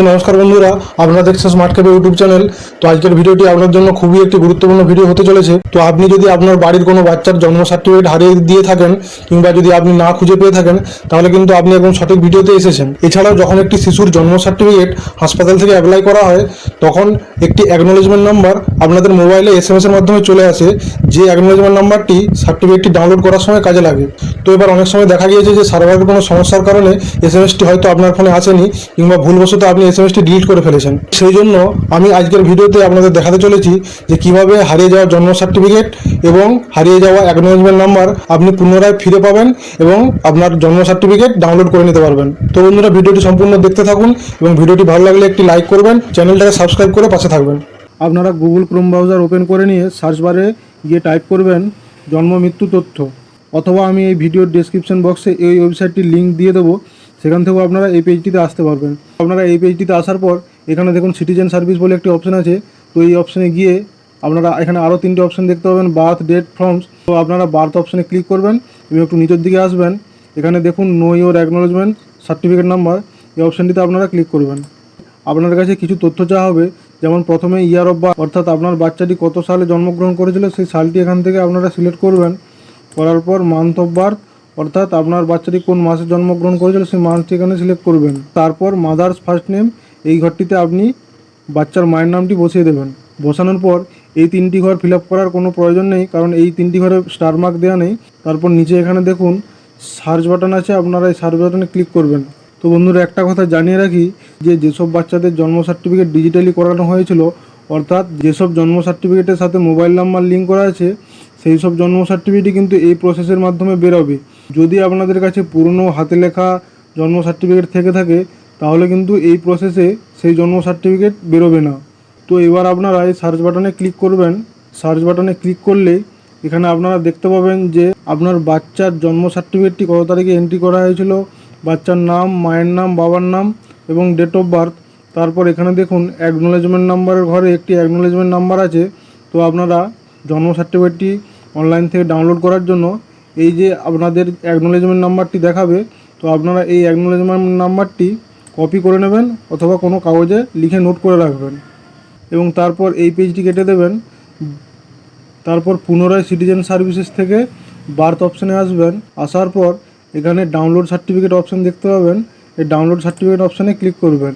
তো নমস্কার বন্ধুরা, আপনারা দেখছেন স্মার্ট ক্যাফে ইউটিউব চ্যানেল তো আজকের ভিডিওটি আপনার জন্য খুবই একটি গুরুত্বপূর্ণ ভিডিও হতে চলেছে। তো আপনি যদি আপনার বাড়ির কোনো বাচ্চার জন্ম সার্টিফিকেট হারিয়ে দিয়ে থাকেন, কিংবা যদি আপনি না খুঁজে পেয়ে থাকেন, তাহলে কিন্তু আপনি একদম সঠিক ভিডিওতে এসেছেন। এছাড়াও যখন একটি শিশুর জন্ম সার্টিফিকেট হাসপাতাল থেকে অ্যাপ্লাই করা হয়, তখন একটি অ্যাকনোলেজমেন্ট নাম্বার আপনাদের মোবাইলে এস এম এর মাধ্যমে চলে আসে, যে অ্যাকনোলেজমেন্ট নাম্বারটি সার্টিফিকেটটি ডাউনলোড করার সময় কাজে লাগে। তো এবার অনেক সময় দেখা গিয়েছে যে সার্ভারের কোনো সমস্যার কারণে এস এম এসটি হয়তো আপনার ফোনে আসেনি, কিংবা ভুলবশত আপনি এস এম ডিলিট করে ফেলেছেন। সেই জন্য আমি আজকের ভিডিওতে আপনাদের দেখাতে চলেছি যে কীভাবে হারিয়ে যাওয়া জন্ম সার্টিফিকেট এবং হারিয়ে যাওয়া অ্যাকনোলেজমেন্ট নাম্বার আপনি পুনরায় ফিরে পাবেন এবং আপনার জন্ম সার্টিফিকেট ডাউনলোড করে নিতে পারবেন। তো বন্ধুরা, ভিডিওটি সম্পূর্ণ দেখতে থাকুন এবং ভিডিওটি ভালো লাগলে একটি লাইক করবেন, চ্যানেলটাকে সাবস্ক্রাইব করে পাশে থাকবেন। আপনারা গুগল ক্রোম ব্রাউজার ওপেন করে নিয়ে সার্চ বারে গিয়ে টাইপ করবেন জন্ম মৃত্যু তথ্য। অথবা আমি এই ভিডিওর ডেসক্রিপশন বক্সে এই ওয়েবসাইটটির লিঙ্ক দিয়ে দেবো। সেখান থেকেও আপনারা এই পেজটিতে আসতে পারবেন। আপনারা এই পেজটিতে আসার পর এখানে দেখুন সিটিজেন সার্ভিস বলে একটি অপশন আছে। তো এই অপশনে গিয়ে আপনারা এখানে আরও তিনটে অপশন দেখতে পাবেন বার্থ ডেট ফর্মস তো আপনারা বার্থ অপশনে ক্লিক করবেন, এবং একটু নিচের দিকে আসবেন। এখানে দেখুন know your acknowledgement certificate number এই অপশনটিতে আপনারা ক্লিক করবেন। আপনার কাছে কিছু তথ্য চাওয়া হবে। যেমন প্রথমে ইয়ার অফ বার্থ অর্থাৎ আপনার বাচ্চাটি কত সালে জন্মগ্রহণ করেছিল, সেই সালটি এখান থেকে আপনারা সিলেক্ট করবেন। করার পর মান্থ অফ বার্থ অর্থাৎ আপনার বাচ্চাটি কোন মাসে জন্মগ্রহণ করেছিল সেই মান্থটি এখানে সিলেক্ট করবেন। তারপর মাদার্স ফার্স্ট নেম এই ঘরটিতে আপনি বাচ্চার মায়ের নামটি বসিয়ে দেবেন। বসানোর পর এই তিনটি ঘর ফিল করার কোনো প্রয়োজন নেই, কারণ এই তিনটি ঘরে স্টার মার্ক দেওয়া নেই। তারপর নিচে এখানে দেখুন সার্চ বাটন আছে, আপনারা এই সার্চ বাটনে ক্লিক করবেন। তো বন্ধুরা, একটা কথা জানিয়ে রাখি যে যেসব বাচ্চাদের জন্ম সার্টিফিকেট ডিজিটালি করানো হয়েছিল, অর্থাৎ যেসব জন্ম সার্টিফিকেটের সাথে মোবাইল নাম্বার লিঙ্ক করা আছে, সেই সব জন্ম সার্টিফিকেটই কিন্তু এই প্রসেসের মাধ্যমে বেরোবে। যদি আপনাদের কাছে পুরনো হাতে লেখা জন্ম সার্টিফিকেট থেকে থাকে, তাহলে কিন্তু এই প্রসেসে সেই জন্ম সার্টিফিকেট বেরোবে না। তো এবার আপনারা এই সার্চ বাটনে ক্লিক করবেন। সার্চ বাটনে ক্লিক করলেই এখানে আপনারা দেখতে পাবেন যে আপনার বাচ্চার জন্ম সার্টিফিকেটটি কত তারিখে এন্ট্রি করা হয়েছিল, বাচ্চার নাম, মায়ের নাম, বাবার নাম এবং ডেট অফ বার্থ তারপর এখানে দেখুন অ্যাকনোলেজমেন্ট নাম্বারের ঘরে একটি অ্যাকনোলেজমেন্ট নাম্বার আছে। তো আপনারা জন্ম সার্টিফিকেটটি অনলাইন থেকে ডাউনলোড করার জন্য এই যে আপনাদের অ্যাকনোলেজমেন্ট নাম্বারটি দেখাবে, তো আপনারা এই অ্যাকনোলেজমেন্ট নাম্বারটি কপি করে নেবেন অথবা কোনো কাগজে লিখে নোট করে রাখবেন। এবং তারপর এই পেজটি কেটে দেবেন। তারপর পুনরায় সিটিজেন সার্ভিসেস থেকে বার্থ অপশানে আসবেন। আসার পর এখানে ডাউনলোড সার্টিফিকেট অপশান দেখতে পাবেন। এই ডাউনলোড সার্টিফিকেট অপশানে ক্লিক করবেন।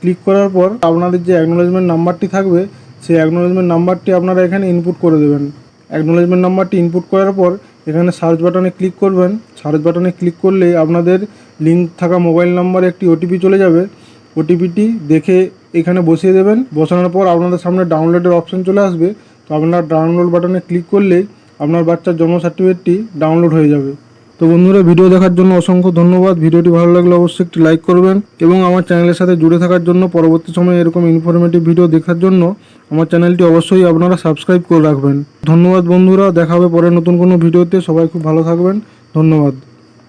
ক্লিক করার পর আপনাদের যে অ্যাকনোলেজমেন্ট নাম্বারটি থাকবে, সেই অ্যাকনোলেজমেন্ট নাম্বারটি আপনারা এখানে ইনপুট করে দেবেন। অ্যাকনোলেজমেন্ট নাম্বারটি ইনপুট করার পর এখানে সার্চ বাটনে ক্লিক করবেন। সার্চ বাটনে ক্লিক করলে আপনাদের লিঙ্ক থাকা মোবাইল নাম্বারে একটি ওটিপি চলে যাবে। ওটিপিটি দেখে এখানে বসিয়ে দেবেন। বসানোর পর আপনাদের সামনে ডাউনলোডের অপশন চলে আসবে। তো আপনার ডাউনলোড বাটনে ক্লিক করলেই আপনার বাচ্চার জন্ম সার্টিফিকেটটি ডাউনলোড হয়ে যাবে। তো বন্ধুরা ভিডিও দেখার জন্য অসংখ্য ধন্যবাদ। ভিডিওটি ভালো লাগলে অবশ্যই একটি লাইক করবেন এবং আমার চ্যানেলের সাথে জুড়ে থাকার জন্য পরবর্তী সময়ে এরকম ইনফরমেটিভ ভিডিও দেখার জন্য আমার চ্যানেলটি অবশ্যই আপনারা সাবস্ক্রাইব করে রাখবেন। ধন্যবাদ বন্ধুরা, দেখা হবে পরে নতুন কোনো ভিডিওতে। সবাই খুব ভালো থাকবেন। ধন্যবাদ।